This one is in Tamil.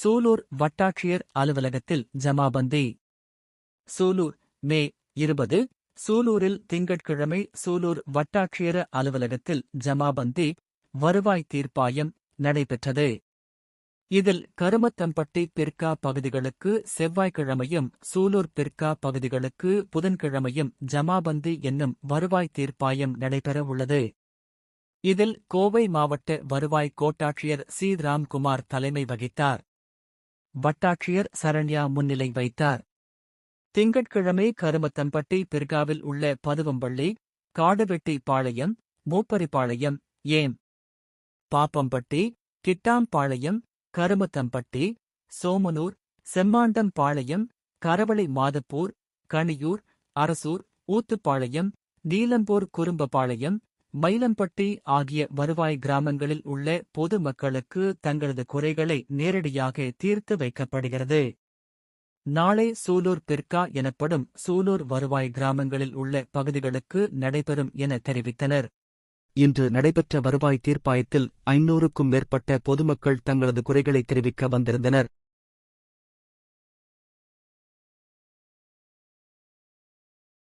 சூலூர் வட்டாட்சியர் அலுவலகத்தில் ஜமாபந்தி. சூலூர் மே இருபது சூலூரில் திங்கட்கிழமை சூலூர் வட்டாட்சியர அலுவலகத்தில் ஜமாபந்தி வருவாய் தீர்ப்பாயம் நடைபெற்றது. இதில் கருமத்தம்பட்டி பிற்கா பகுதிகளுக்கு செவ்வாய்க்கிழமையும் சூலூர் பிற்கா பகுதிகளுக்கு புதன்கிழமையும் ஜமாபந்தி என்னும் வருவாய் தீர்ப்பாயம் நடைபெறவுள்ளது இதில் கோவை மாவட்ட வருவாய் கோட்டாட்சியர் சி. ராம்குமார் தலைமை வகித்தார். வட்டாட்சியர் சரண்யா முன்னிலை வைத்தார். திங்கட்கிழமை கருமத்தம்பட்டி பிர்காவில் உள்ள பதுவம்பள்ளி காடுவெட்டி பாளையம் மூப்பரிப்பாளையம் ஏம். பாப்பம்பட்டி கிட்டாம்பாளையம் கருமத்தம்பட்டி சோமனூர் செம்மாண்டம்பாளையம் கரவளை மாதப்பூர் கணியூர் அரசூர் ஊத்துப்பாளையம் நீலம்பூர் குறும்பபாளையம் மயிலம்பட்டி ஆகிய வருவாய் கிராமங்களில் உள்ள பொது மக்களுக்கு தங்களது குறைகளை நேரடியாக தீர்த்து வைக்கப்படுகிறது. நாளை சூலூர் பிற்கா எனப்படும் சூலூர் வருவாய் கிராமங்களில் உள்ள பகுதிகளுக்கு நடைபெறும் என தெரிவித்தனர். இன்று நடைபெற்ற வருவாய் தீர்ப்பாயத்தில் ஐநூறுக்கும் மேற்பட்ட பொதுமக்கள் தங்களது குறைகளை தெரிவிக்க வந்திருந்தனர்.